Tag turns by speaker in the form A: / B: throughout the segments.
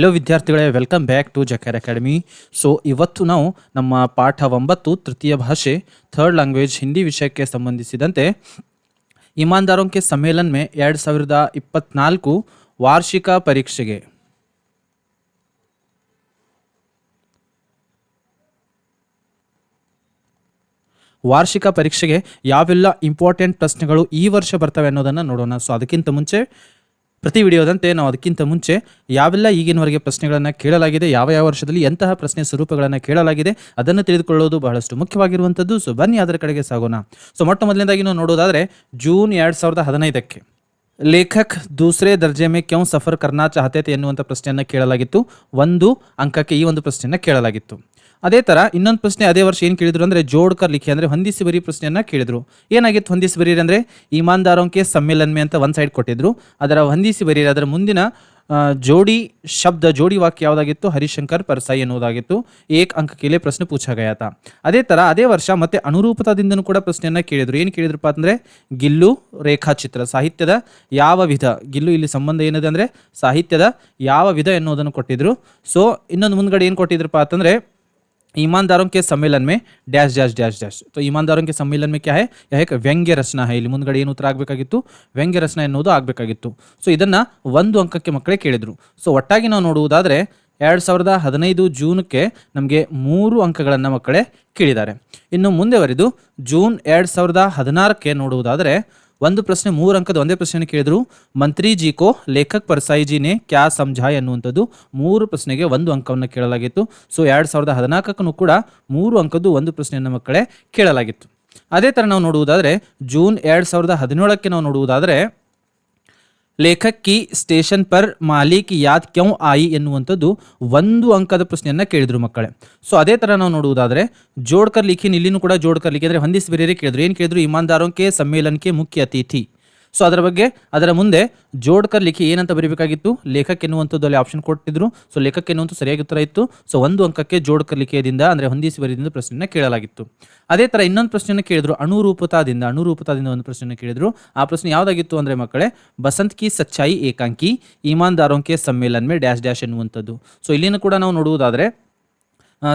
A: Hello ವಿದ್ಯಾರ್ಥಿಗಳೇ welcome back to Jakar academy so ಇವತ್ತು ನಾವು ನಮ್ಮ ಪಾಠ ಒಂಬತ್ತು, ತೃತೀಯ ಭಾಷೆ ಥರ್ಡ್ ಲ್ಯಾಂಗ್ವೇಜ್ ಹಿಂದಿ ವಿಷಯಕ್ಕೆ ಸಂಬಂಧಿಸಿದಂತೆ ಇಮಾನ್ದಾರೋಂಕೆ ಸಮ್ಮೇಳನ್ ಮೇ ಎರಡು ಸಾವಿರದ ಇಪ್ಪತ್ನಾಲ್ಕು ವಾರ್ಷಿಕ ಪರೀಕ್ಷೆಗೆ. ವಾರ್ಷಿಕ ಪರೀಕ್ಷೆಗೆ ಯಾವೆಲ್ಲ ಇಂಪಾರ್ಟೆಂಟ್ ಪ್ರಶ್ನೆಗಳು ಈ ವರ್ಷ ಬರ್ತವೆ ಅನ್ನೋದನ್ನು ನೋಡೋಣ. ಸೊ ಅದಕ್ಕಿಂತ ಮುಂಚೆ ಪ್ರತಿ ವಿಡಿಯೋದಂತೆ ನಾವು ಅದಕ್ಕಿಂತ ಮುಂಚೆ ಯಾವೆಲ್ಲ ಈಗಿನವರೆಗೆ ಪ್ರಶ್ನೆಗಳನ್ನು ಕೇಳಲಾಗಿದೆ, ಯಾವ ಯಾವ ವರ್ಷದಲ್ಲಿ ಎಂತಹ ಪ್ರಶ್ನೆ ಸ್ವರೂಪಗಳನ್ನು ಕೇಳಲಾಗಿದೆ, ಅದನ್ನು ತಿಳಿದುಕೊಳ್ಳೋದು ಬಹಳಷ್ಟು ಮುಖ್ಯವಾಗಿರುವಂಥದ್ದು. ಸೊ, ಬನ್ನಿ ಅದರ ಕಡೆಗೆ ಸಾಗೋಣ. ಸೊ, ಮೊಟ್ಟ ಮೊದಲನೇದಾಗಿ ನಾವು ನೋಡೋದಾದರೆ, ಜೂನ್ ಎರಡು ಸಾವಿರದ ಹದಿನೈದಕ್ಕೆ ಲೇಖಕ್ ದೂಸರೇ ದರ್ಜೆ ಮೇ ಕ್ಯೌ ಸಫರ್ ಕರ್ನಾ ಚಾಹತೆ ಎನ್ನುವಂಥ ಪ್ರಶ್ನೆಯನ್ನು ಕೇಳಲಾಗಿತ್ತು. ಒಂದು ಅಂಕಕ್ಕೆ ಈ ಒಂದು ಪ್ರಶ್ನೆಯನ್ನು ಕೇಳಲಾಗಿತ್ತು. ಅದೇ ಥರ ಇನ್ನೊಂದು ಪ್ರಶ್ನೆ ಅದೇ ವರ್ಷ ಏನು ಕೇಳಿದ್ರು ಅಂದರೆ ಜೋಡ್ಕರ್ ಲಿಖಿ ಅಂದರೆ ಹೊಂದಿಸಿ ಬರಿ ಪ್ರಶ್ನೆಯನ್ನು ಕೇಳಿದ್ರು. ಏನಾಗಿತ್ತು ಹೊಂದಿಸಿ ಬರೀರಿ ಅಂದರೆ ಇಮಾನ್ದಾರೋಂಕೆ ಸಮ್ಮೇಳನ್ ಮೇ ಅಂತ ಒಂದು ಸೈಡ್ ಕೊಟ್ಟಿದ್ರು. ಅದರ ಹೊಂದಿಸಿ ಬರೀರಿ ಅದರ ಮುಂದಿನ ಜೋಡಿ ಶಬ್ದ, ಜೋಡಿ ವಾಕ್ಯ ಯಾವುದಾಗಿತ್ತು? ಹರಿಶಂಕರ್ ಪರ್ಸಾಯಿ ಎನ್ನುವುದಾಗಿತ್ತು. ಏಕ್ ಅಂಕ ಕೇಳಿ ಪ್ರಶ್ನೆ ಪೂಛಾ ಅದೇ ಥರ ಅದೇ ವರ್ಷ ಮತ್ತೆ ಅನುರೂಪತಾದಿಂದನೂ ಕೂಡ ಪ್ರಶ್ನೆಯನ್ನು ಕೇಳಿದರು. ಏನು ಕೇಳಿದ್ರಪ್ಪ ಅಂದರೆ ಗಿಲ್ಲು ರೇಖಾಚಿತ್ರ, ಸಾಹಿತ್ಯದ ಯಾವ ವಿಧ? ಗಿಲ್ಲು ಇಲ್ಲಿ ಸಂಬಂಧ ಏನಿದೆ ಅಂದರೆ ಸಾಹಿತ್ಯದ ಯಾವ ವಿಧ ಎನ್ನುವುದನ್ನು ಕೊಟ್ಟಿದ್ರು. ಸೊ ಇನ್ನೊಂದು ಮುಂದ್ಗಡೆ ಏನು ಕೊಟ್ಟಿದ್ರಪ್ಪ ಅಂತಂದರೆ ईमानदारों के सम्मेलन में ಡ್ಯಾಶ್ ಡ್ಯಾಶ್ ಡ್ಯಾಶ್ ಡ್ಯಾಶ್ तो ईमानदारों के सम्मेलन में क्या है यह एक ವ್ಯಂಗ್ಯ ರಚನಾ है ಇಲ್ಲಿ ಮುಂದ್ಗಡೆ ಏನು ಉತ್ತರ ಆಗಬೇಕಾಗಿತ್ತು ವ್ಯಂಗ್ಯ ರಚನಾ ಎನ್ನುವುದು ಆಗಬೇಕಾಗಿತ್ತು ಸೊ ಇದನ್ನು ಒಂದು ಅಂಕಕ್ಕೆ ಮಕ್ಕಳೇ ಕೇಳಿದರು ಸೊ ಒಟ್ಟಾಗಿ ನಾವು ನೋಡುವುದಾದರೆ ಎರಡು ಸಾವಿರದ ಹದಿನೈದು ಜೂನ್ಗೆ ನಮಗೆ ಮೂರು ಅಂಕಗಳನ್ನು ಮಕ್ಕಳೇ ಕೇಳಿದ್ದಾರೆ ಇನ್ನು ಮುಂದೆವರೆದು ಜೂನ್ ಎರಡು ಸಾವಿರದ ಹದಿನಾರಕ್ಕೆ ನೋಡುವುದಾದರೆ ಒಂದು ಪ್ರಶ್ನೆ, ಮೂರು ಅಂಕದ ಒಂದೇ ಪ್ರಶ್ನೆ ಕೇಳಿದ್ರು. ಮಂತ್ರಿ ಜಿ ಕೋ ಲೇಖಕ್ ಪರ್ಸಾಯಿ ಜಿನೇ ಕ್ಯಾ ಸಂಜಾಯ್ ಅನ್ನುವಂಥದ್ದು ಮೂರು ಪ್ರಶ್ನೆಗೆ ಒಂದು ಅಂಕವನ್ನು ಕೇಳಲಾಗಿತ್ತು. ಸೊ, ಎರಡು ಸಾವಿರದ ಹದಿನಾಲ್ಕಕ್ಕೂ ಕೂಡ ಮೂರು ಅಂಕದ್ದು ಒಂದು ಪ್ರಶ್ನೆಯನ್ನು ಮಕ್ಕಳೇ ಕೇಳಲಾಗಿತ್ತು. ಅದೇ ಥರ ನಾವು ನೋಡುವುದಾದರೆ, ಜೂನ್ ಎರಡು ಸಾವಿರದ ಹದಿನೇಳಕ್ಕೆ ನಾವು ನೋಡುವುದಾದರೆ ಲೇಖಕ್ ಕಿ ಸ್ಟೇಷನ್ ಪರ್ ಮಾಲೀಕ್ ಯಾದ್ ಕ್ಯೌ ಆಯಿ ಎನ್ನುವಂಥದ್ದು ಒಂದು ಅಂಕದ ಪ್ರಶ್ನೆಯನ್ನು ಕೇಳಿದ್ರು ಮಕ್ಕಳೇ. ಸೊ ಅದೇ ಥರ ನಾವು ನೋಡುವುದಾದರೆ ಜೋಡ್ಕರ್ ಲಿಖಿನ್ ಇಲ್ಲಿನೂ ಕೂಡ ಜೋಡ್ಕರ್ ಲಿಖಿ ಅಂದರೆ ಹೊಂದಿಸಿ ಬೇರೆ ಕೇಳಿದ್ರು. ಏನು ಕೇಳಿದ್ರು? ಇಮಾನ್ದಾರೋಂಕೆ ಸಮ್ಮೇಳನಕ್ಕೆ ಮುಖ್ಯ ಅತಿಥಿ. ಸೊ ಅದರ ಬಗ್ಗೆ, ಅದರ ಮುಂದೆ ಜೋಡ್ಕರ್ ಲಿಖಿ ಏನಂತ ಬರೀಬೇಕಾಗಿತ್ತು? ಲೇಖಕ ಎನ್ನುವಂಥದ್ದು ಅಲ್ಲಿ ಆಪ್ಷನ್ ಕೊಟ್ಟಿದ್ರು. ಸೊ ಲೇಖಕ ಎನ್ನುವಂಥ ಸರಿಯಾಗಿ ಉತ್ತರ ಇತ್ತು. ಸೊ ಒಂದು ಅಂಕಕ್ಕೆ ಜೋಡ್ಕರ್ ಲಿಖಿಯದಿಂದ, ಅಂದರೆ ಹೊಂದಿಸಿ ಬರೆಯದಿಂದ ಪ್ರಶ್ನೆಯನ್ನು ಕೇಳಲಾಗಿತ್ತು. ಅದೇ ಥರ ಇನ್ನೊಂದು ಪ್ರಶ್ನೆಯನ್ನು ಕೇಳಿದ್ರು. ಅಣುರೂಪತಾದಿಂದ ಅಣುರೂಪತಾದಿಂದ ಒಂದು ಪ್ರಶ್ನೆಯನ್ನು ಕೇಳಿದ್ರು. ಆ ಪ್ರಶ್ನೆ ಯಾವುದಾಗಿತ್ತು ಅಂದರೆ ಮಕ್ಕಳೇ, ಬಸಂತ್ ಕಿ ಸಚ್ಚಾಯಿ ಏಕಾಂಕಿ ಇಮಾನ್ದಾರೋಂಕೆ ಸಮ್ಮೇಳನ್ ಮೇ ಡ್ಯಾಶ್ ಡ್ಯಾಶ್ ಎನ್ನುವಂಥದ್ದು. ಸೊ ಇಲ್ಲಿನೂ ಕೂಡ ನಾವು ನೋಡುವುದಾದರೆ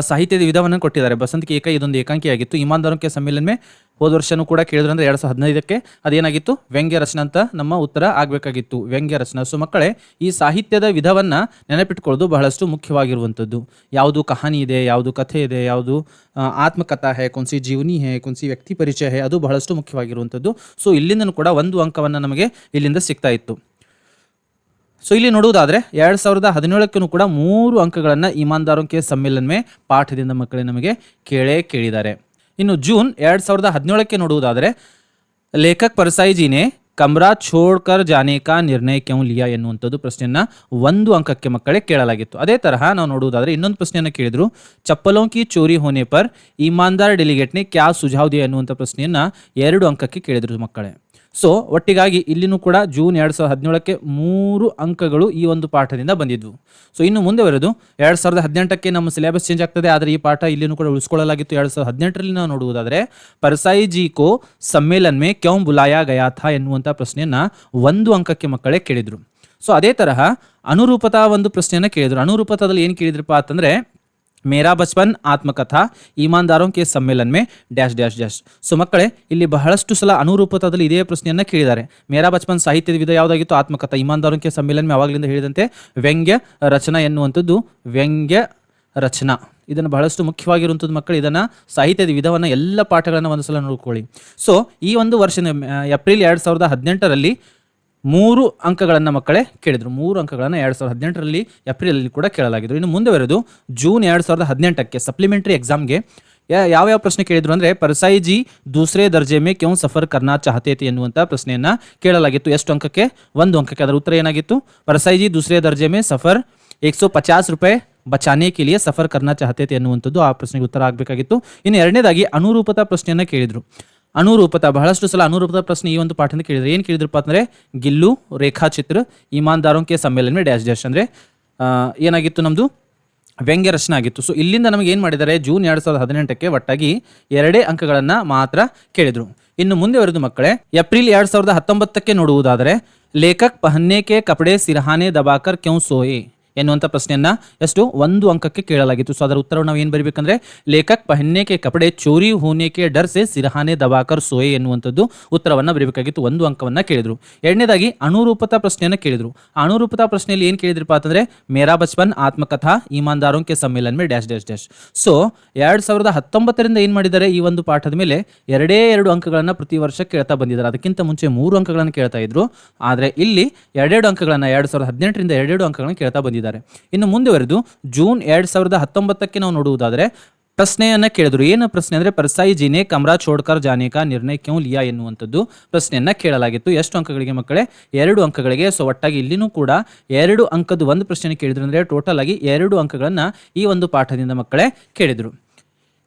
A: ಸಾಹಿತ್ಯದ ವಿಧವನ್ನು ಕೊಟ್ಟಿದ್ದಾರೆ. ಬಸಂತ್ ಏಕ ಇದೊಂದು ಏಕಾಂಕಿಯಾಗಿತ್ತು. ಇಮಾನ್ದಾರೋಂಕೆ ಸಮ್ಮೇಳನ್ ಹೋದ ವರ್ಷನೂ ಕೂಡ ಕೇಳಿದ್ರೆ ಅಂದರೆ ಎರಡು ಸಾವಿರದ ಹದಿನೈದಕ್ಕೆ ಅದೇನಾಗಿತ್ತು? ವ್ಯಂಗ್ಯ ರಚನೆ ಅಂತ ನಮ್ಮ ಉತ್ತರ ಆಗಬೇಕಾಗಿತ್ತು. ವ್ಯಂಗ್ಯ ರಚನೆ. ಸೊ ಮಕ್ಕಳೇ, ಈ ಸಾಹಿತ್ಯದ ವಿಧವನ್ನು ನೆನಪಿಟ್ಕೊಳ್ಳೋದು ಬಹಳಷ್ಟು ಮುಖ್ಯವಾಗಿರುವಂಥದ್ದು. ಯಾವುದು ಕಹಾನಿ ಇದೆ, ಯಾವುದು ಕಥೆ ಇದೆ, ಯಾವುದು ಆತ್ಮಕಥಾ ಹೇ, ಕೊನ್ಸಿ ಜೀವನಿ ಹೇ, ಕೊನ್ಸಿ ವ್ಯಕ್ತಿ ಪರಿಚಯ ಹೇ, ಅದು ಬಹಳಷ್ಟು ಮುಖ್ಯವಾಗಿರುವಂಥದ್ದು. ಸೊ ಇಲ್ಲಿಂದನೂ ಕೂಡ ಒಂದು ಅಂಕವನ್ನು ನಮಗೆ ಇಲ್ಲಿಂದ ಸಿಗ್ತಾ ಇತ್ತು. ಸೊ ಇಲ್ಲಿ ನೋಡುವುದಾದರೆ, ಎರಡು ಸಾವಿರದ ಹದಿನೇಳಕ್ಕೂ ಕೂಡ ಮೂರು ಅಂಕಗಳನ್ನು ಇಮಾನ್ದಾರೋಂಕೆ ಸಮ್ಮೇಳನವೇ ಪಾಠದಿಂದ ಮಕ್ಕಳೇ ನಮಗೆ ಕೇಳೇ ಕೇಳಿದ್ದಾರೆ. ಇನ್ನು ಜೂನ್ ಎರಡು ಸಾವಿರದ ಹದಿನೇಳಕ್ಕೆ ನೋಡುವುದಾದರೆ, ಲೇಖಕ್ ಪರಸಾಯಿಜಿನೇ ಕಮ್ರಾ ಛೋಡ್ಕರ್ ಜಾನೇಕಾ ನಿರ್ಣಯ ಕ್ಯೂ ಲಿಯಾ ಎನ್ನುವಂಥದ್ದು ಪ್ರಶ್ನೆಯನ್ನು ಒಂದು ಅಂಕಕ್ಕೆ ಮಕ್ಕಳೇ ಕೇಳಲಾಗಿತ್ತು. ಅದೇ ತರಹ ನಾವು ನೋಡುವುದಾದರೆ, ಇನ್ನೊಂದು ಪ್ರಶ್ನೆಯನ್ನು ಕೇಳಿದ್ರು. ಚಪ್ಪಲೋಂ ಕಿ ಚೋರಿ ಹೋನೆ ಪರ್ ಇಮಾನ್ದಾರ್ ಡೆಲಿಗೇಟ್ನೆ ಕ್ಯಾ ಸುಜಾವ್ದೆ ಎನ್ನುವಂಥ ಪ್ರಶ್ನೆಯನ್ನು ಎರಡು ಅಂಕಕ್ಕೆ ಕೇಳಿದ್ರು ಮಕ್ಕಳೇ. ಸೊ ಒಟ್ಟಿಗಾಗಿ ಇಲ್ಲಿನೂ ಕೂಡ ಜೂನ್ ಎರಡು ಸಾವಿರದ ಹದಿನೇಳಕ್ಕೆ ಮೂರು ಅಂಕಗಳು ಈ ಒಂದು ಪಾಠದಿಂದ ಬಂದಿದ್ವು. ಸೊ ಇನ್ನು ಮುಂದೆ ಬರೋದು ಎರಡು ಸಾವಿರದ ಹದಿನೆಂಟಕ್ಕೆ ನಮ್ಮ ಸಿಲೆಬಸ್ ಚೇಂಜ್ ಆಗ್ತದೆ, ಆದರೆ ಈ ಪಾಠ ಇಲ್ಲಿನೂ ಕೂಡ ಉಳಿಸ್ಕೊಳ್ಳಲಾಗಿತ್ತು. ಎರಡು ಸಾವಿರದ ಹದಿನೆಂಟರಲ್ಲಿ ನಾವು ನೋಡುವುದಾದರೆ, ಪರ್ಸಾಯಿ ಜಿ ಕೋ ಸಮ್ಮೇಳನ್ ಮೇ ಕ್ಯೌಂ ಬುಲಾಯಾ ಗಯಾಥಾ ಎನ್ನುವಂಥ ಪ್ರಶ್ನೆಯನ್ನು ಒಂದು ಅಂಕಕ್ಕೆ ಮಕ್ಕಳೇ ಕೇಳಿದರು. ಸೊ ಅದೇ ತರಹ ಅನುರೂಪತಾ ಒಂದು ಪ್ರಶ್ನೆಯನ್ನು ಕೇಳಿದರು. ಅನುರೂಪತಾದಲ್ಲಿ ಏನು ಕೇಳಿದ್ರಪ್ಪ ಅಂತಂದ್ರೆ ಮೇರಾ ಬಚ್ಪನ್ ಆತ್ಮಕಥಾ, ಈಮಾನ್ದಾರೋ ಕೆ ಸಮ್ಮೇಳನ್ ಮೇ, ಡ್ಯಾಶ್ ಡ್ಯಾಶ್ ಡ್ಯಾಶ್. ಸೊ ಮಕ್ಕಳೇ, ಇಲ್ಲಿ ಬಹಳಷ್ಟು ಸಲ ಅನುರೂಪತಾದಲ್ಲಿ ಇದೇ ಪ್ರಶ್ನೆಯನ್ನು ಕೇಳಿದ್ದಾರೆ. ಮೇರಾ ಬಚ್ಪನ್ ಸಾಹಿತ್ಯದ ವಿಧ ಯಾವುದಾಗಿತ್ತು? ಆತ್ಮಕಥಾ, ಈಮಾನ್ದಾರೋ ಕೆ ಸಮ್ಮೇಳನ್ ಮೇ ಅವಾಗಲಿಂದ ಹೇಳಿದಂತೆ ವ್ಯಂಗ್ಯ ರಚನಾ ಎನ್ನುವಂಥದ್ದು ವ್ಯಂಗ್ಯ ರಚನಾ. ಇದನ್ನು ಬಹಳಷ್ಟು ಮುಖ್ಯವಾಗಿರುವಂಥದ್ದು ಮಕ್ಕಳು, ಇದನ್ನು ಸಾಹಿತ್ಯದ ವಿಧವನ್ನು ಎಲ್ಲ ಪಾಠಗಳನ್ನು ಒಂದು ಸಲ ನೋಡ್ಕೊಳ್ಳಿ. ಸೊ ಈ ಒಂದು ವರ್ಷ ಏಪ್ರಿಲ್ ಎರಡು ಸಾವಿರದ ಹದಿನೆಂಟರಲ್ಲಿ ಮೂರು ಅಂಕಗಳನ್ನು ಮಕ್ಕಳೇ ಕೇಳಿದರು. ಮೂರು ಅಂಕಗಳನ್ನು ಎರಡು ಸಾವಿರದ ಹದಿನೆಂಟರಲ್ಲಿ ಏಪ್ರಿಲಲ್ಲಿ ಕೂಡ ಕೇಳಲಾಗಿದ್ರು. ಇನ್ನು ಮುಂದೆ ಬರೋದು ಜೂನ್ ಎರಡು ಸಾವಿರದ ಹದಿನೆಂಟಕ್ಕೆ ಸಪ್ಲಿಮೆಂಟರಿ ಎಕ್ಸಾಮ್ಗೆ ಯಾವ್ಯಾವ ಪ್ರಶ್ನೆ ಕೇಳಿದ್ರು ಅಂದರೆ ಪರ್ಸಾಯಿ ಜಿ ದೂಸರೆ ದರ್ಜೆ ಮೇ ಕ್ಯೂ ಸಫರ್ ಕರ್ನಾ ಚಾಹತೇತಿ ಎನ್ನುವಂಥ ಪ್ರಶ್ನೆಯನ್ನು ಕೇಳಲಾಗಿತ್ತು. ಎಷ್ಟು ಅಂಕಕ್ಕೆ? ಒಂದು ಅಂಕಕ್ಕೆ. ಅದರ ಉತ್ತರ ಏನಾಗಿತ್ತು? ಪರ್ಸಾಯಿ ಜಿ ದೂಸರೆ ದರ್ಜೆ ಮೇ ಸಫರ್ ಏಕ್ ಸೋ ಪಚಾಸ್ ರೂಪಾಯಿ ಬಚಾನೆ ಕೇಳಿಯೇ ಸಫರ್ ಕರ್ನಾ ಚಾಹತೇತಿ ಎನ್ನುವಂಥದ್ದು ಆ ಪ್ರಶ್ನೆಗೆ ಉತ್ತರ ಆಗಬೇಕಾಗಿತ್ತು. ಇನ್ನು ಎರಡನೇದಾಗಿ ಅನುರೂಪತಾ ಪ್ರಶ್ನೆಯನ್ನು ಕೇಳಿದರು. ಅನುರೂಪತಾ, ಬಹಳಷ್ಟು ಸಲ ಅನುರೂಪದ ಪ್ರಶ್ನೆ ಈ ಒಂದು ಪಾಠದಿಂದ ಕೇಳಿದ್ರೆ ಏನು ಕೇಳಿದ್ರಪ್ಪ ಅಂದರೆ, ಗಿಲ್ಲು, ರೇಖಾಚಿತ್ರ ಇಮಾನ್ದಾರೋಂಕೆ ಸಮ್ಮೇಳನ ಡ್ಯಾಶ್ ಡ್ಯಾಶ್ ಅಂದರೆ ಏನಾಗಿತ್ತು ನಮ್ಮದು ವ್ಯಂಗ್ಯ ರಚನೆ ಆಗಿತ್ತು. ಸೊ ಇಲ್ಲಿಂದ ನಮಗೆ ಏನು ಮಾಡಿದ್ದಾರೆ, ಜೂನ್ ಎರಡು ಸಾವಿರದ ಹದಿನೆಂಟಕ್ಕೆ ಒಟ್ಟಾಗಿ ಎರಡೇ ಅಂಕಗಳನ್ನು ಮಾತ್ರ ಕೇಳಿದರು. ಇನ್ನು ಮುಂದೆ ಬರೆದು ಮಕ್ಕಳೇ, ಏಪ್ರಿಲ್ ಎರಡು ಸಾವಿರದ ಹತ್ತೊಂಬತ್ತಕ್ಕೆ ನೋಡುವುದಾದರೆ, ಲೇಖಕ್ ಪಹನ್ನೇಕೆ ಕಪಡೆ ಸಿರಹಾನೆ ದಬಾಕರ್ ಕ್ಯೂ ಸೋಯೆ ಎನ್ನುವಂಥ ಪ್ರಶ್ನೆಯನ್ನು ಎಷ್ಟು ಒಂದು ಅಂಕಕ್ಕೆ ಕೇಳಲಾಗಿತ್ತು. ಸೊ ಅದರ ಉತ್ತರವನ್ನು ನಾವು ಏನು ಬರೀಬೇಕಂದ್ರೆ, ಲೇಖಕ್ ಪಹನ್ಯಕ್ಕೆ ಕಪಡೆ, ಚೋರಿ ಹೂನೇಕೆ ಡರ್ಸೆ, ಸಿರಹಾನೆ ದವಾಕರ್ ಸೋಯೆ ಎನ್ನುವಂಥದ್ದು ಉತ್ತರವನ್ನು ಬರೀಬೇಕಾಗಿತ್ತು. ಒಂದು ಅಂಕವನ್ನು ಕೇಳಿದರು. ಎರಡನೇದಾಗಿ ಅಣುರೂಪತ ಪ್ರಶ್ನೆಯನ್ನು ಕೇಳಿದರು. ಅಣುರೂಪತ ಪ್ರಶ್ನೆಯಲ್ಲಿ ಏನು ಕೇಳಿದ್ರಪ್ಪ ಅಂತಂದರೆ, ಮೇರಾ ಬಚ್ಪನ್ ಆತ್ಮಕಥಾ, ಈಮಾನ್ದಾರೋಂಕೆ ಸಮ್ಮೇಳನ ಮೇಲೆ ಡ್ಯಾಶ್ ಡ್ಯಾಶ್ ಡ್ಯಾಶ್. ಸೊ ಎರಡು ಸಾವಿರದ ಹತ್ತೊಂಬತ್ತರಿಂದ ಏನು ಮಾಡಿದ್ದಾರೆ ಈ ಒಂದು ಪಾಠದ ಮೇಲೆ ಎರಡೇ ಎರಡು ಅಂಕಗಳನ್ನು ಪ್ರತಿ ವರ್ಷ ಕೇಳ್ತಾ ಬಂದಿದ್ದಾರೆ. ಅದಕ್ಕಿಂತ ಮುಂಚೆ ಮೂರು ಅಂಕಗಳನ್ನು ಕೇಳ್ತಾ ಇದ್ರು. ಆದರೆ ಇಲ್ಲಿ ಎರಡೆರಡು ಅಂಕಗಳನ್ನು, ಎರಡು ಸಾವಿರದ ಹದಿನೆಂಟರಿಂದ ಎರಡೆರಡು ಅಂಕಗಳನ್ನು ಕೇಳ್ತಾ ಬಂದಿದ್ದಾರೆ. ಇನ್ನು ಮುಂದುವರೆದು ಜೂನ್ ಎರಡು ಸಾವಿರದ ಹತ್ತೊಂಬತ್ತಕ್ಕೆ ನಾವು ನೋಡುವುದಾದರೆ, ಪ್ರಶ್ನೆಯನ್ನು ಕೇಳಿದ್ರು. ಏನು ಪ್ರಶ್ನೆ ಅಂದರೆ, ಪರ್ಸಾಯಿ ಜಿನೆ ಕಮರಾ ಚೋಡ್ಕರ್ ಜಾನೆ ಕಾ ನಿರ್ಣಯ ಕ್ಯೂ ಲಿಯಾ ಎನ್ನುವಂಥದ್ದು? ಪ್ರಶ್ನೆಯನ್ನು ಕೇಳಲಾಗಿತ್ತು. ಎಷ್ಟು ಅಂಕಗಳಿಗೆ ಮಕ್ಕಳೇ? ಎರಡು ಅಂಕಗಳಿಗೆ. ಸೊ, ಒಟ್ಟಾಗಿ ಇಲ್ಲಿನೂ ಕೂಡ ಎರಡು ಅಂಕದ ಒಂದು ಪ್ರಶ್ನೆ ಕೇಳಿದ್ರು ಅಂದರೆ, ಟೋಟಲ್ ಆಗಿ ಎರಡು ಅಂಕಗಳನ್ನು ಈ ಒಂದು ಪಾಠದಿಂದ ಮಕ್ಕಳೇ ಕೇಳಿದ್ರು.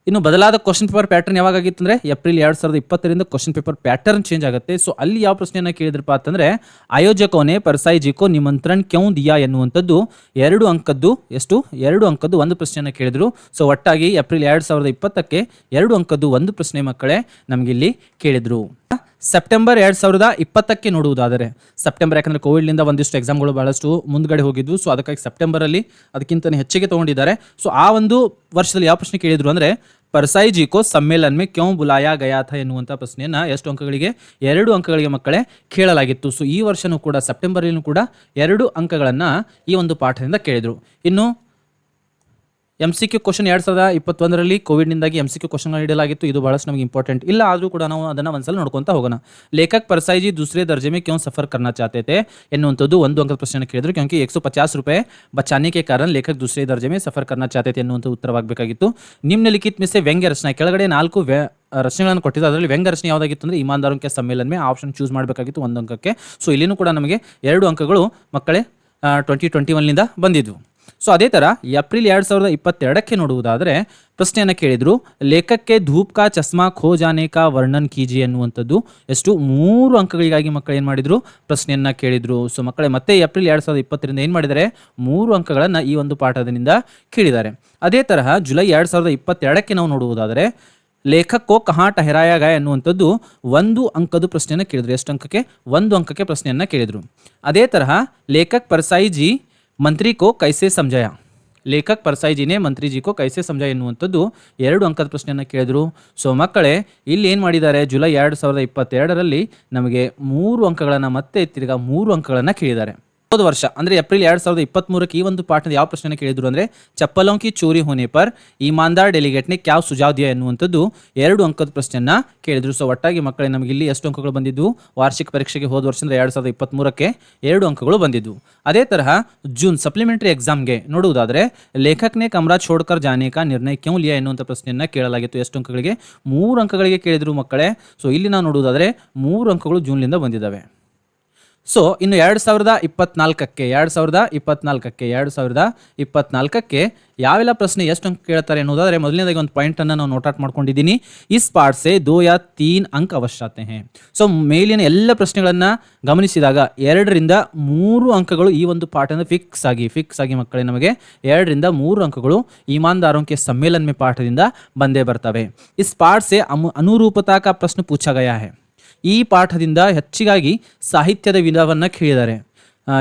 A: ಇನ್ನು ಬದಲಾದ ಕ್ವಶನ್ ಪೇಪರ್ ಪ್ಯಾಟರ್ನ್ ಯಾವಾಗ ಆಗಿತ್ತು ಅಂದ್ರೆ ಏಪ್ರಿಲ್ ಎರಡ್ ಸಾವಿರದ ಇಪ್ಪತ್ತರಿಂದ ಕ್ವಶನ್ ಪೇಪರ್ ಪ್ಯಾಟರ್ನ್ ಚೇಂಜ್ ಆಗುತ್ತೆ. ಸೊ ಅಲ್ಲಿ ಯಾವ ಪ್ರಶ್ನೆಯನ್ನ ಕೇಳಿದ್ರಪ್ಪ ಅಂತಂದ್ರೆ ಆಯೋಜಕೋನೇ ಪರ್ಸಾಯಿ ಜಿಕೋ ನಿಮಂತ್ರಣ ಕ್ಯೌ ದಿಯಾ ಎನ್ನುವಂಥದ್ದು ಎರಡು ಅಂಕದ್ದು, ಎಷ್ಟು? ಎರಡು ಅಂಕದ್ದು ಒಂದು ಪ್ರಶ್ನೆಯನ್ನು ಕೇಳಿದ್ರು. ಸೊ ಒಟ್ಟಾಗಿ ಏಪ್ರಿಲ್ ಎರಡ್ ಸಾವಿರದ ಇಪ್ಪತ್ತಕ್ಕೆ ಎರಡು ಅಂಕದ್ದು ಒಂದು ಪ್ರಶ್ನೆ ಮಕ್ಕಳೇ ನಮಗಿಲ್ಲಿ ಕೇಳಿದ್ರು. ಸೆಪ್ಟೆಂಬರ್ ಎರಡು ಸಾವಿರದ ಇಪ್ಪತ್ತಕ್ಕೆ ನೋಡುವುದಾದರೆ. ಸೆಪ್ಟೆಂಬರ್ ಯಾಕಂದರೆ ಕೋವಿಡ್ನಿಂದ ಒಂದಿಷ್ಟು ಎಕ್ಸಾಮ್ಗಳು ಬಹಳಷ್ಟು ಮುಂದ್ಗಡೆ ಹೋಗಿದ್ವು. ಸೊ, ಅದಕ್ಕಾಗಿ ಸೆಪ್ಟೆಂಬರಲ್ಲಿ ಅದಕ್ಕಿಂತ ಹೆಚ್ಚಿಗೆ ತಗೊಂಡಿದ್ದಾರೆ. ಸೊ, ಆ ಒಂದು ವರ್ಷದಲ್ಲಿ ಯಾವ ಪ್ರಶ್ನೆ ಕೇಳಿದ್ರು ಅಂದರೆ, ಪರ್ಸಾಯಿ ಜಿಕೋ ಸಮ್ಮೇಳನ್ ಮೇ ಕ್ಯೂ ಬುಲಾಯಾ ಗಯಾಥ ಎನ್ನುವಂಥ ಪ್ರಶ್ನೆಯನ್ನು ಎಷ್ಟು ಅಂಕಗಳಿಗೆ, ಎರಡು ಅಂಕಗಳಿಗೆ ಮಕ್ಕಳೇ ಕೇಳಲಾಗಿತ್ತು. ಸೊ, ಈ ವರ್ಷನೂ ಕೂಡ ಸೆಪ್ಟೆಂಬರಲ್ಲೂ ಕೂಡ ಎರಡು ಅಂಕಗಳನ್ನು ಈ ಒಂದು ಪಾಠದಿಂದ ಕೇಳಿದರು. ಇನ್ನು ಎಂ ಸಿ ಕ್ಯೂ ಕ್ವಶನ್ ಎರಡು ಸಾವಿರದ ಇಪ್ಪತ್ತೊಂದರಲ್ಲಿ ಕೋವಿಡ್ನಿಂದಾಗಿ ಎಂ ಸಿ ಕ್ಯೂ ಕ್ವಶನ್ ನೀಡಲಾಗಿತ್ತು. ಇದು ಬಹಳಷ್ಟು ನಮಗೆ ಇಂಪಾರ್ಟೆಂಟ್ ಇಲ್ಲ, ಆದರೂ ಕೂಡ ನಾವು ಅದನ್ನು ಒಂದ್ಸಲ ನೋಡ್ಕೊತ ಹೋಗೋಣ. ಲೇಖಕ್ ಪರಸಾಯಿಜಿ ದೂಸರೆ ದರ್ಜೆ ಮೇ ಕ್ಯೂ ಸಫರ್ ಕರ್ನಾ ಚಾತೆ ಎನ್ನುವಂಥದ್ದು ಒಂದು ಅಂಕದ ಪ್ರಶ್ನೆ ಕೇಳಿದ್ರು. ಕ್ಯೂಕಿ ಎಕ್ ಸೌ ಪಚಾಸ್ ರೂಪಾಯಿ ಬಚಾನಿಕೆ ಕಾರಣ ಲೇಖಕ್ ದೂಸರೆ ದರ್ಜೆ ಮೇ ಸಫರ್ ಕರ್ನಾ ಚಾತೆ ಎನ್ನುವಂಥ ಉತ್ತರವಾಗಬೇಕಾಗಿತ್ತು. ನಿಮ್ನಲಿಖಿತ್ ಮಿಸೆ ವ್ಯಂಗ್ಯ ರಚನೆ. ಕೆಳಗಡೆ ನಾಲ್ಕು ವ್ಯ ರಚನೆಗಳನ್ನು ಕೊಟ್ಟಿದ್ದು ಅದರಲ್ಲಿ ವ್ಯಂಗ್ಯ ರಚನೆ ಯಾವುದಾಗಿತ್ತು ಅಂದರೆ ಇಮಾನ್ದಾರಕ್ಕೆ ಸಮ್ಮೇಳನ ಮೇ ಆಪ್ಷನ್ ಚೂಸ್ ಮಾಡಬೇಕಾಗಿತ್ತು ಒಂದು ಅಂಕಕ್ಕೆ ಸೊ ಇಲ್ಲಿನೂ ಕೂಡ ನಮಗೆ ಎರಡು ಅಂಕಗಳು ಮಕ್ಕಳೇ ಟ್ವೆಂಟಿ ಟ್ವೆಂಟಿ ಒನ್ನಿಂದ ಬಂದಿದ್ವು. ಸೊ ಅದೇ ಥರ ಏಪ್ರಿಲ್ ಎರಡು ಸಾವಿರದ ಇಪ್ಪತ್ತೆರಡಕ್ಕೆ ನೋಡುವುದಾದರೆ ಪ್ರಶ್ನೆಯನ್ನು ಕೇಳಿದರು, ಲೇಖಕ್ಕೆ ಧೂಪ್ ಕಾ ಚಸ್ಮಾ ಖೋ ಜಾನೆ ಕಾ ವರ್ಣನ್ ಕೀಜಿ ಅನ್ನುವಂಥದ್ದು ಎಷ್ಟು ಮೂರು ಅಂಕಗಳಿಗಾಗಿ ಮಕ್ಕಳು ಏನು ಮಾಡಿದರು? ಪ್ರಶ್ನೆಯನ್ನು ಕೇಳಿದರು. ಸೊ ಮಕ್ಕಳೇ, ಮತ್ತೆ ಏಪ್ರಿಲ್ ಎರಡು ಸಾವಿರದ ಇಪ್ಪತ್ತರಿಂದ ಏನು ಮಾಡಿದರೆ? ಮೂರು ಅಂಕಗಳನ್ನು ಈ ಒಂದು ಪಾಠದಿಂದ ಕೇಳಿದ್ದಾರೆ. ಅದೇ ತರಹ ಜುಲೈ ಎರಡು ಸಾವಿರದ ಇಪ್ಪತ್ತೆರಡಕ್ಕೆ ನಾವು ನೋಡುವುದಾದರೆ ಲೇಖಕ್ಕೋ ಕಹಾ ಟಹರಾಯ ಗಾಯ ಅನ್ನುವಂಥದ್ದು ಒಂದು ಅಂಕದ ಪ್ರಶ್ನೆಯನ್ನು ಕೇಳಿದರು. ಎಷ್ಟು ಅಂಕಕ್ಕೆ? ಒಂದು ಅಂಕಕ್ಕೆ ಪ್ರಶ್ನೆಯನ್ನು ಕೇಳಿದರು. ಅದೇ ತರಹ ಲೇಖಕ್ ಪರ್ಸಾಯಿ ಜಿ ಮಂತ್ರಿ ಕೋ ಕೈಸೆ ಸಂಜಯ ಲೇಖಕ್ ಪರ್ಸಾಯಿ ಜಿನೇ ಮಂತ್ರಿ ಜಿ ಕೋ ಕೈಸೆ ಸಂಜಯ ಎನ್ನುವಂಥದ್ದು ಎರಡು ಅಂಕದ ಪ್ರಶ್ನೆಯನ್ನು ಕೇಳಿದ್ರು. ಸೊ ಮಕ್ಕಳೇ, ಇಲ್ಲಿ ಏನು ಮಾಡಿದ್ದಾರೆ? ಜುಲೈ ಎರಡು ಸಾವಿರದ ಇಪ್ಪತ್ತೆರಡರಲ್ಲಿ ನಮಗೆ ಮೂರು ಅಂಕಗಳನ್ನು ಮತ್ತೆ ತಿರ್ಗಾ ಮೂರು ಅಂಕಗಳನ್ನು ಕೇಳಿದ್ದಾರೆ. ಹೋದ ವರ್ಷ, ಅಂದ್ರೆ ಏಪ್ರಿಲ್ ಎರಡ್ ಸಾವಿರದ ಇಪ್ಪತ್ಮೂರಕ್ಕೆ ಈ ಒಂದು ಪಾಠದ ಯಾವ ಪ್ರಶ್ನೆ ಕೇಳಿದ್ರು ಅಂದ್ರೆ, ಚಪ್ಪಲೋಂಕಿ ಚೋರಿ ಹೋನೆ ಪರ್ ಇಮಾನ್ದಾರ್ ಡೆಲಿಗೇಟ್ನೆ ಕ್ಯಾವ್ ಸುಜಾವ್ ದಿಯಾ ಎನ್ನುವಂಥದ್ದು ಎರಡು ಅಂಕದ ಪ್ರಶ್ನೆಯನ್ನ ಕೇಳಿದ್ರು. ಸೊ ಒಟ್ಟಾಗಿ ಮಕ್ಕಳೇ, ನಮಗೆ ಇಲ್ಲಿ ಎಷ್ಟು ಅಂಕಗಳು ಬಂದಿದ್ದು? ವಾರ್ಷಿಕ ಪರೀಕ್ಷೆಗೆ ಹೋದ ಅಂದ್ರೆ ಎರಡ್ ಸಾವಿರದ ಇಪ್ಪತ್ಮೂರಕ್ಕೆ ಎರಡು ಅಂಕಗಳು ಬಂದಿದ್ದು. ಅದೇ ತರಹ ಜೂನ್ ಸಪ್ಲಿಮೆಂಟರಿ ಎಕ್ಸಾಮ್ಗೆ ನೋಡುವುದಾದ್ರೆ, ಲೇಖಕನೇ ಕಮ್ರಾ ಛೋಡ್ಕರ್ ಜಾನೆ ಕಾ ನಿರ್ಣಯ ಕ್ಯೂ ಲಿಯಾ ಎನ್ನುವಂಥ ಪ್ರಶ್ನೆಯನ್ನ ಕೇಳಲಾಗಿತ್ತು ಎಷ್ಟು ಅಂಕಗಳಿಗೆ? ಮೂರು ಅಂಕಗಳಿಗೆ ಕೇಳಿದ್ರು ಮಕ್ಕಳೇ. ಸೊ ಇಲ್ಲಿ ನಾವು ನೋಡುವುದಾದ್ರೆ ಮೂರು ಅಂಕಗಳು ಜೂನ್ಲಿಂದ ಬಂದಿದ್ದಾವೆ. ಸೊ ಇನ್ನು ಎರಡು ಸಾವಿರದ ಇಪ್ಪತ್ನಾಲ್ಕಕ್ಕೆ, ಎರಡು ಸಾವಿರದ ಇಪ್ಪತ್ನಾಲ್ಕಕ್ಕೆ, ಎರಡು ಸಾವಿರದ ಇಪ್ಪತ್ನಾಲ್ಕಕ್ಕೆ ಯಾವೆಲ್ಲ ಪ್ರಶ್ನೆ ಎಷ್ಟು ಅಂಕ ಕೇಳ್ತಾರೆ ಅನ್ನೋದಾದ್ರೆ ಮೊದಲನೇದಾಗಿ ಒಂದು ಪಾಯಿಂಟನ್ನು ನಾವು ನೋಟ್ ಔಟ್ ಮಾಡ್ಕೊಂಡಿದ್ದೀನಿ. ಇಸ್ ಸ್ಪಾಟ್ಸೆ ದೋ ಯಾ ತೀನ್ ಅಂಕ ಅವಶ್ಯತೆ ಸೊ ಮೇಲಿನ ಎಲ್ಲ ಪ್ರಶ್ನೆಗಳನ್ನು ಗಮನಿಸಿದಾಗ ಎರಡರಿಂದ ಮೂರು ಅಂಕಗಳು ಈ ಒಂದು ಪಾಠದಿಂದ ಫಿಕ್ಸ್ ಆಗಿ ಫಿಕ್ಸ್ ಆಗಿ ಮಕ್ಕಳೇ ನಮಗೆ ಎರಡರಿಂದ ಮೂರು ಅಂಕಗಳು ಇಮಾನ್ದಾರೋಂಕೆ ಸಮ್ಮೇಳನ ಪಾಠದಿಂದ ಬಂದೇ ಬರ್ತವೆ. ಇಸ್ ಸ್ಪಾಟ್ಸೆ ಅಮು ಅನುರೂಪತಾ ಕಾ ಪ್ರಶ್ನೆ ಪೂಛಾ ಗಯಾ ಹೇ. ಈ ಪಾಠದಿಂದ ಹೆಚ್ಚಿಗಾಗಿ ಸಾಹಿತ್ಯದ ವಿಧವನ್ನು ಕೇಳಿದ್ದಾರೆ.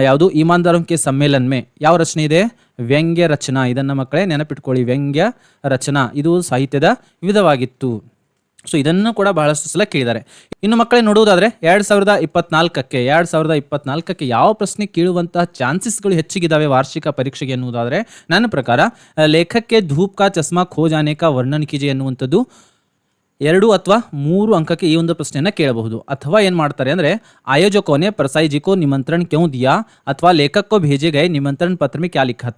A: ಯಾವುದು? ಇಮಾನ್ದಾರಂ ಕೆ ಮೇ ಯಾವ ರಚನೆ ಇದೆ? ವ್ಯಂಗ್ಯ ರಚನಾ. ಇದನ್ನು ಮಕ್ಕಳೇ ನೆನಪಿಟ್ಕೊಳ್ಳಿ. ವ್ಯಂಗ್ಯ ರಚನಾ. ಇದು ಸಾಹಿತ್ಯದ ವಿಧವಾಗಿತ್ತು. ಸೊ, ಇದನ್ನು ಕೂಡ ಬಹಳಷ್ಟು ಸಲ ಕೇಳಿದ್ದಾರೆ. ಇನ್ನು ಮಕ್ಕಳೇ ನೋಡುವುದಾದರೆ, ಎರಡು ಸಾವಿರದ ಇಪ್ಪತ್ನಾಲ್ಕಕ್ಕೆ, ಎರಡು ಸಾವಿರದ ಇಪ್ಪತ್ನಾಲ್ಕಕ್ಕೆ ಯಾವ ಪ್ರಶ್ನೆ ಕೇಳುವಂತಹ ಚಾನ್ಸಸ್ಗಳು ಹೆಚ್ಚಿಗಿದ್ದಾವೆ ವಾರ್ಷಿಕ ಪರೀಕ್ಷೆಗೆ ಎನ್ನುವುದಾದರೆ, ನನ್ನ ಪ್ರಕಾರ, ಲೇಖಕ್ಕೆ ಧೂಪ್ ಕಾ ಚಸ್ಮಾ ಖೋ ಜಾನೆ ವರ್ಣನ್ ಕೀಜೆ ಎನ್ನುವಂಥದ್ದು ಎರಡು ಅಥವಾ ಮೂರು ಅಂಕಕ್ಕೆ ಈ ಒಂದು ಪ್ರಶ್ನೆಯನ್ನು ಕೇಳಬಹುದು. ಅಥವಾ ಏನು ಮಾಡ್ತಾರೆ ಅಂದರೆ, ಆಯೋಜಕೋನೆ ಪ್ರಸಾಯಿಜಿಕೋ ನಿಮಂತ್ರಣ ಕ್ಯೂ ದಿಯಾ ಅಥವಾ ಲೇಖಕ್ಕೋ ಭೇಜೆ ಗೈ ನಿಮಂತ್ರಣ ಪತ್ರ ಮೇ ಕ್ಯಾ ಲಿಖಾ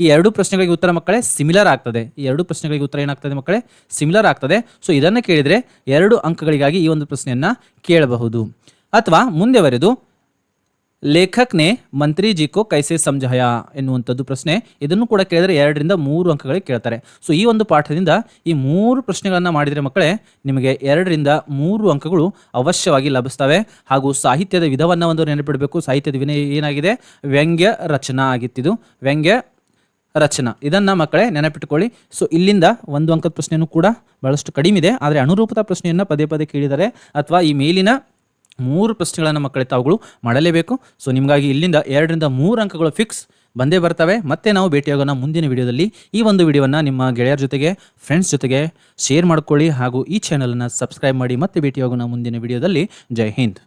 A: ಈ ಎರಡು ಪ್ರಶ್ನೆಗಳಿಗೆ ಉತ್ತರ ಮಕ್ಕಳೇ ಸಿಮಿಲರ್ ಆಗ್ತದೆ. ಈ ಎರಡು ಪ್ರಶ್ನೆಗಳಿಗೆ ಉತ್ತರ ಏನಾಗ್ತದೆ ಮಕ್ಕಳೇ? ಸಿಮಿಲರ್ ಆಗ್ತದೆ. ಸೊ ಇದನ್ನು ಕೇಳಿದರೆ ಎರಡು ಅಂಕಗಳಿಗಾಗಿ ಈ ಒಂದು ಪ್ರಶ್ನೆಯನ್ನು ಕೇಳಬಹುದು. ಅಥವಾ ಮುಂದೆ ಬರೆದು ಲೇಖಕ್ನೆ ಮಂತ್ರಿ ಜಿ ಕೋ ಕೈಸೆ ಸಮಜಾಯ ಎನ್ನುವಂಥದ್ದು ಪ್ರಶ್ನೆ. ಇದನ್ನು ಕೂಡ ಕೇಳಿದರೆ ಎರಡರಿಂದ ಮೂರು ಅಂಕಗಳಿಗೆ ಕೇಳ್ತಾರೆ. ಸೊ ಈ ಒಂದು ಪಾಠದಿಂದ ಈ ಮೂರು ಪ್ರಶ್ನೆಗಳನ್ನು ಮಾಡಿದರೆ ಮಕ್ಕಳೇ, ನಿಮಗೆ ಎರಡರಿಂದ ಮೂರು ಅಂಕಗಳು ಅವಶ್ಯವಾಗಿ ಲಭಿಸ್ತವೆ. ಹಾಗೂ ಸಾಹಿತ್ಯದ ವಿಧವನ್ನು ಒಂದು ನೆನಪಿಡಬೇಕು. ಸಾಹಿತ್ಯದ ವಿನಯ ಏನಾಗಿದೆ? ವ್ಯಂಗ್ಯ ರಚನಾ ಆಗಿತ್ತಿದು. ವ್ಯಂಗ್ಯ ರಚನಾ. ಇದನ್ನು ಮಕ್ಕಳೇ ನೆನಪಿಟ್ಟುಕೊಳ್ಳಿ ಸೊ ಇಲ್ಲಿಂದ ಒಂದು ಅಂಕದ ಪ್ರಶ್ನೆಯೂ ಕೂಡ ಬಹಳಷ್ಟು ಕಡಿಮೆ ಇದೆ. ಆದರೆ ಅನುರೂಪದ ಪ್ರಶ್ನೆಯನ್ನು ಪದೇ ಪದೇ ಕೇಳಿದರೆ ಅಥವಾ ಈ ಮೇಲಿನ ಮೂರು ಪ್ರಶ್ನೆಗಳನ್ನು ಮಕ್ಕಳೇ ತಾವುಗಳು ಮಾಡಲೇಬೇಕು. ಸೊ ನಿಮಗಾಗಿ ಇಲ್ಲಿಂದ ಎರಡರಿಂದ ಮೂರು ಅಂಕಗಳು ಫಿಕ್ಸ್ ಬಂದೇ ಬರ್ತವೆ. ಮತ್ತೆ ನಾವು ಭೇಟಿಯಾಗೋಣ ಮುಂದಿನ ವಿಡಿಯೋದಲ್ಲಿ. ಈ ಒಂದು ವಿಡಿಯೋವನ್ನು ನಿಮ್ಮ ಗೆಳೆಯರ ಜೊತೆಗೆ ಫ್ರೆಂಡ್ಸ್ ಜೊತೆಗೆ ಶೇರ್ ಮಾಡ್ಕೊಳ್ಳಿ ಹಾಗೂ ಈ ಚಾನಲನ್ನು ಸಬ್ಸ್ಕ್ರೈಬ್ ಮಾಡಿ ಮತ್ತೆ ಭೇಟಿಯಾಗೋಣ ಮುಂದಿನ ವಿಡಿಯೋದಲ್ಲಿ. ಜೈ ಹಿಂದ್.